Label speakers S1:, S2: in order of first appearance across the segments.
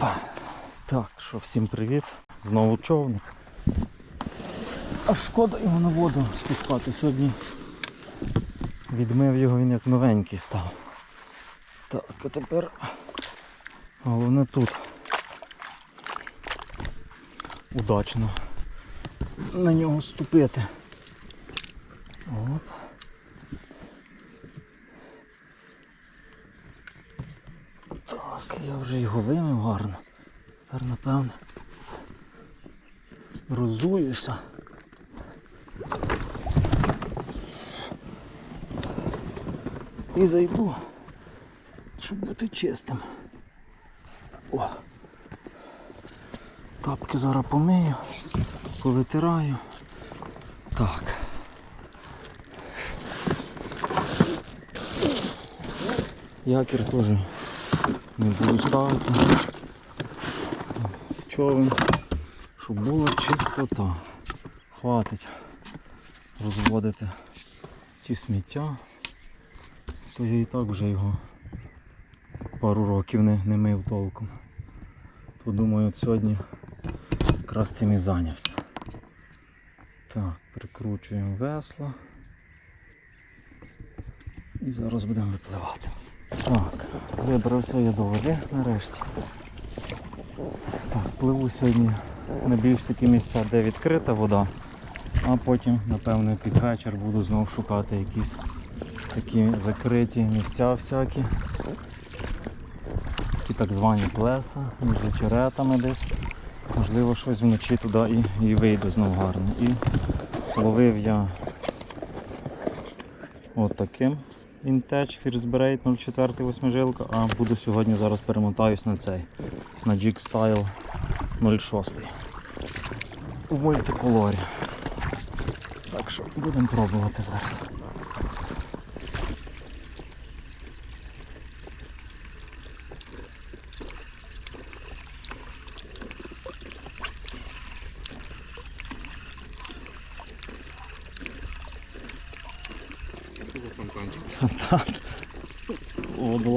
S1: Опа. Так, що, всім привіт. Знову човник. А шкода його на воду спускати. Сьогодні відмив його, він як новенький став. Так, а тепер головне тут. Удачно на нього ступити. Оп. Так, я вже його вимив гарно. Тепер напевно розуюся. І зайду, щоб бути чистим. О! Тапки зараз помию, повитираю. Так. Якір теж не буду ставити човен, щоб була чистота. Хватить розводити ті сміття, то я і так вже його пару років не, не мив толком. То думаю, от сьогодні якраз цим і зайнявся. Так, прикручуємо весло. І зараз будемо випливати. Так, вибрався я до води нарешті. Так, пливу сьогодні на більш такі місця, де відкрита вода, а потім, напевно, під вечір буду знову шукати якісь такі закриті місця всякі. Такі так звані плеса, між очеретами десь. Можливо, щось вночі туди і, і вийде знову гарно. І ловив я от Intech First 04 восьмижилка, а буду сьогодні зараз перемотаюсь на цей, на Jig Style 06 в мультиколорі. Так що будемо пробувати зараз. Так.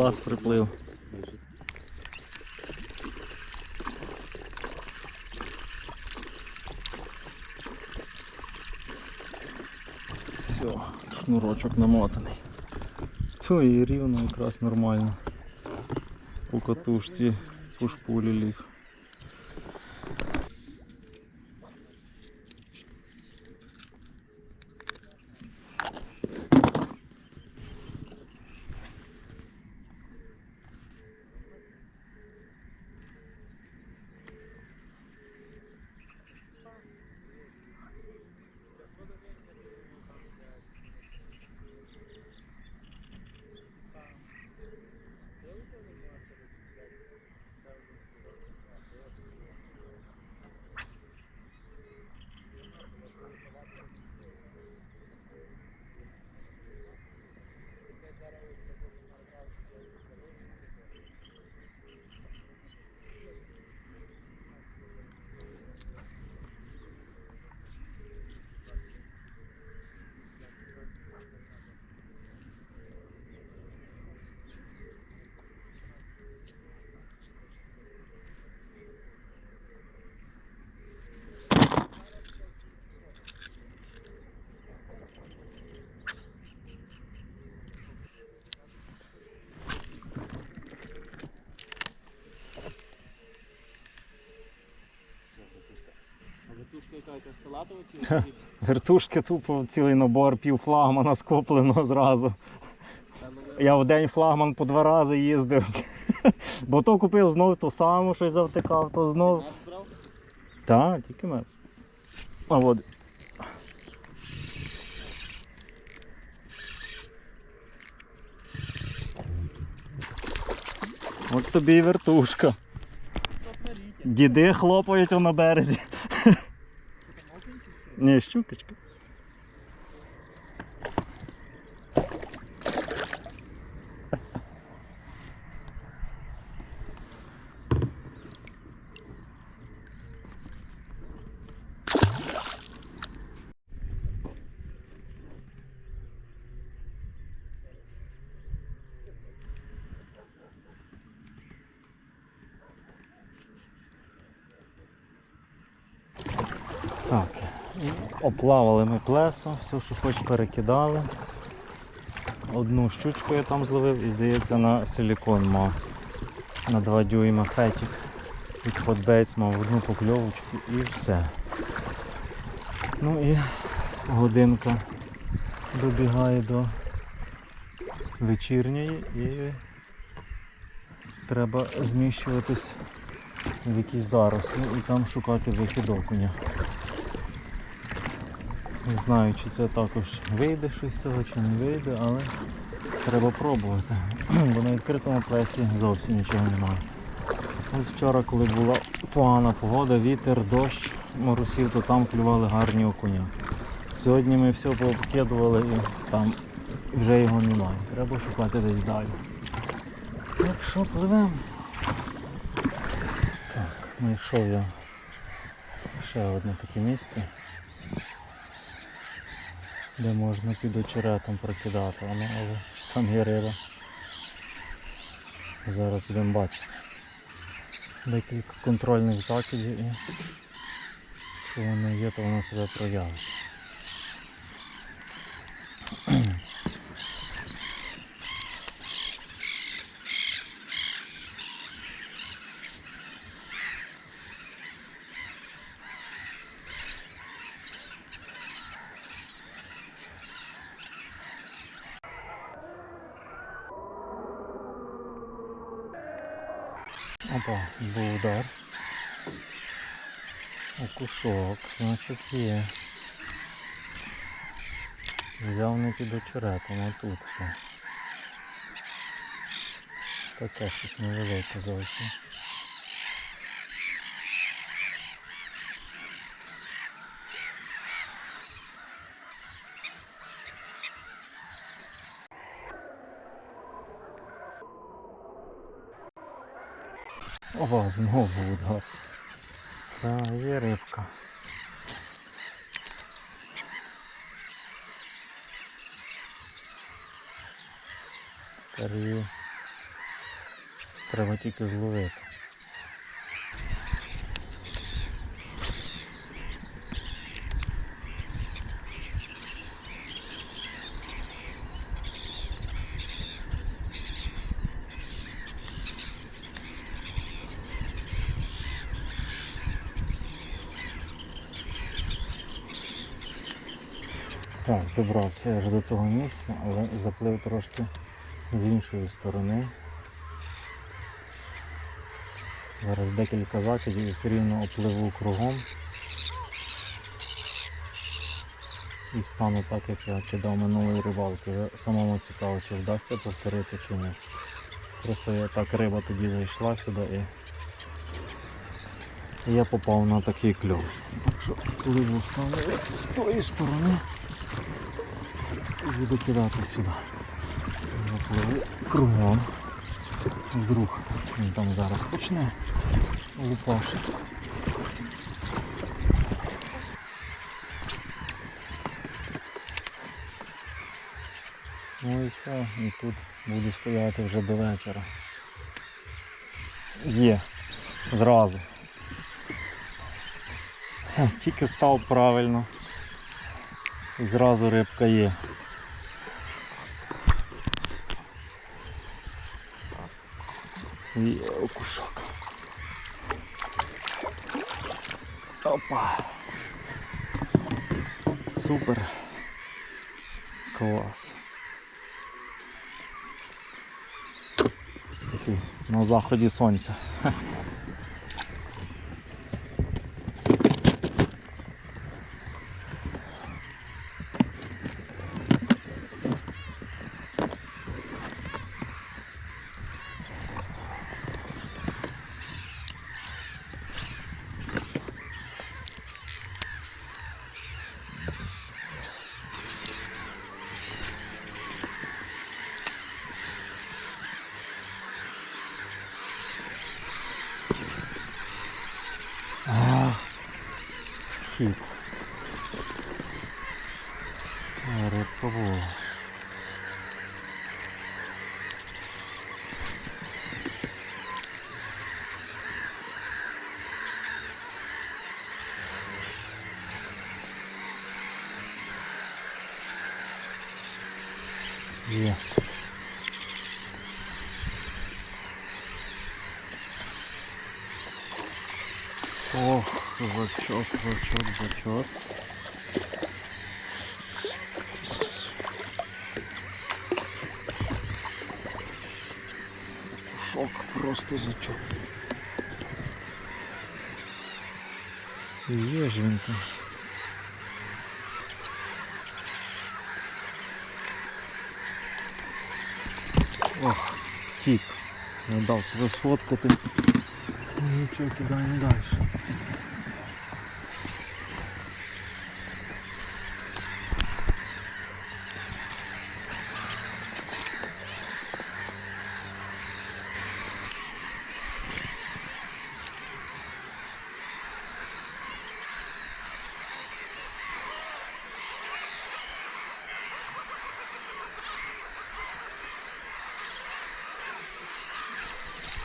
S1: Водолаз приплив. Все, шнурочок намотаний. Все, і рівно якраз нормально. По катушці, по шпулі ліг. Вертушки тупо цілий набор, пів флагмана скоплено зразу. Я в день флагман по два рази їздив. Бо то купив знов то саме, щось завтикав, то знов. Так, тільки мерз. А от. От тобі і вертушка. Діди хлопають на березі. Ні, щукочка. Оплавали ми плесо, все, що хоч перекидали. Одну щучку я там зловив і здається на силікон мав. На 2 дюйма фетік. Від Hotbaits мав одну покльовочку і все. Ну і годинка добігає до вечірньої і треба зміщуватись в якісь зарослі і там шукати вихід окуня. Не знаю, чи це також вийде щось з цього, чи не вийде, але треба пробувати. Бо на відкритому плесі зовсім нічого немає. Ось вчора, коли була погана погода, вітер, дощ, моросів, то там клювали гарні окуня. Сьогодні ми все пообкидували і там вже його немає. Треба шукати десь далі. Так що пливемо. Так, знайшов я ще одне таке місце, де можна під очеретом прокидати, ну, але чи там є риба. Зараз будемо бачити. Декілька контрольних закидів і що вони є, то вона себе проявить. Опа, був удар. Окушок, значить є. Взяв не під очеретом, а тут. Таке щось невелике зовсім. О, знову удар. Та, є рибка. Тепер її треба тільки зловити. Так, добрався вже до того місця, але заплив трошки з іншої сторони. Зараз декілька закидів і все рівно опливу кругом. І стану так, як я кидав минулої рибалки. Самому цікаво, чи вдасться повторити чи ні. Просто я так риба тоді зайшла сюди і я попав на такий кльов. Так що пливу стану з тої сторони і буду кидати сюди. Запливу кругом. Вдруг він там зараз почне лупашити. Ну і все, і тут буду стояти вже до вечора. Є, зразу. Тільки став правильно. Зразу рибка є. Є окушок. Опа. Супер. Клас. Такий на заході сонця. Схід. А, Ох, зачок, зачок, зачок. Шок, просто зачок. Є ж він там. Ох, втік. Не дав себе сфоткати. Нічого, кидаємо далі.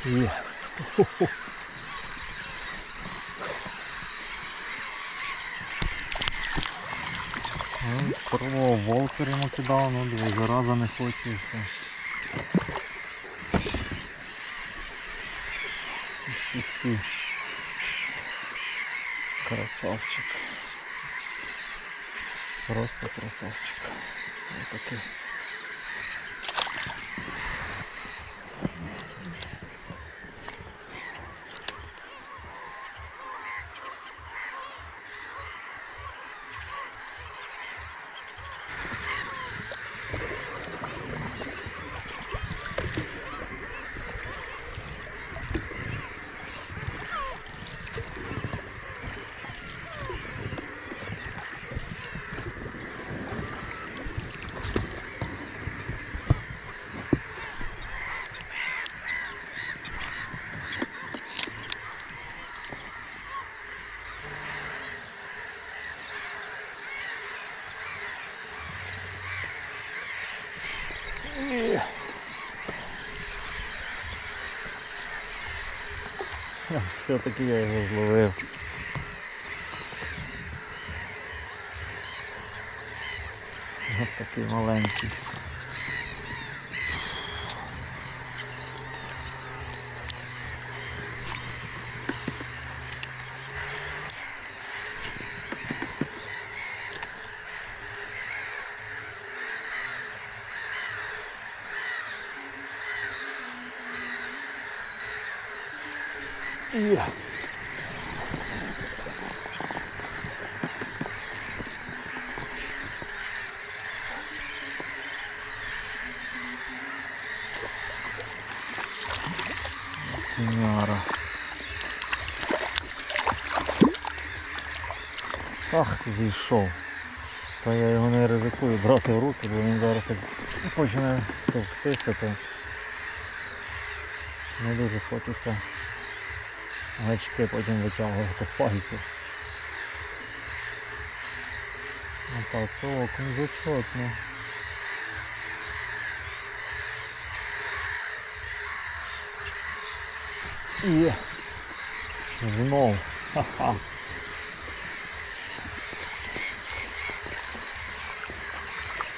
S1: Є. Ну, Пробував волкер йому кидав, ну диви, зараза не хоче і все. Красавчик. Просто красавчик. Отакий. Все-таки я його зловив. Ось такий маленький. Є. Кіняра. Ах, зійшов. Та я його не ризикую брати в руки, бо він зараз як почне товктися, то не дуже хочеться гачки потім витягувати з пальців. Отак, то окунь зачетно. І знов. Ха-ха.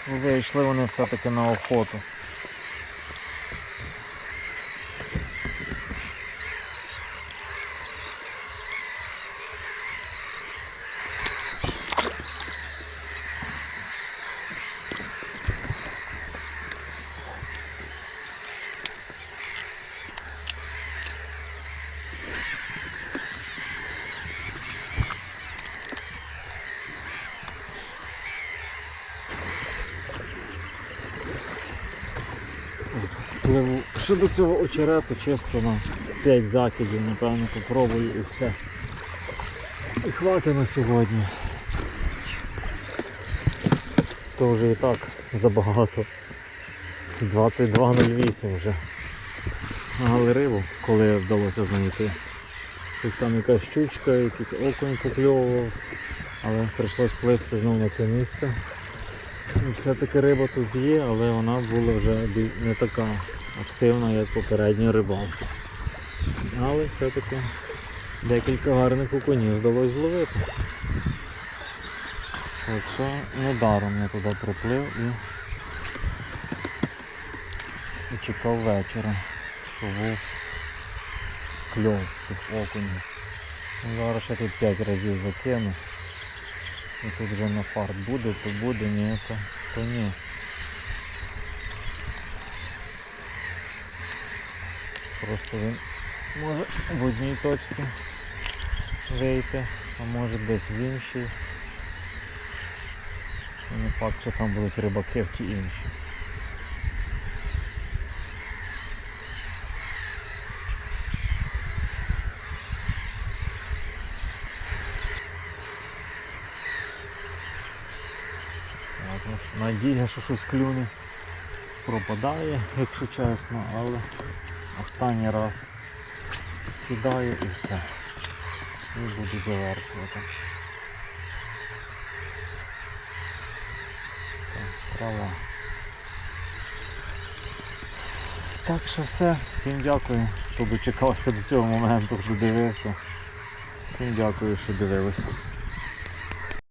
S1: Вийшли вони все-таки на охоту. Пливу ще до цього очерету чисто на 5 закидів, напевно, попробую і все. І хватить на сьогодні. То вже і так забагато. 22.08 вже. Але рибу, коли вдалося знайти. Щось там якась щучка, якийсь окунь покльовував, але прийшлось плисти знову на це місце. Все-таки риба тут є, але вона була вже не така активна, як попередня рибалка. Але все-таки декілька гарних окунів вдалося зловити. Так що недаром я туди приплив і і чекав вечора, що був кльов тих окунів. Ну, Зараз ще тут 5 разів закину. І тут вже на фарт буде, то буде, ні, то, то ні. Просто він може в одній точці вийти, а може десь в іншій. І не факт, що там будуть рибаки в ті інші. Ну Надія, що щось клюне, пропадає, якщо чесно, але останній раз кидаю і все. І буду завершувати. Так, трава. Так що все, всім дякую, хто дочекався до цього моменту, хто дивився. Всім дякую, що дивилися.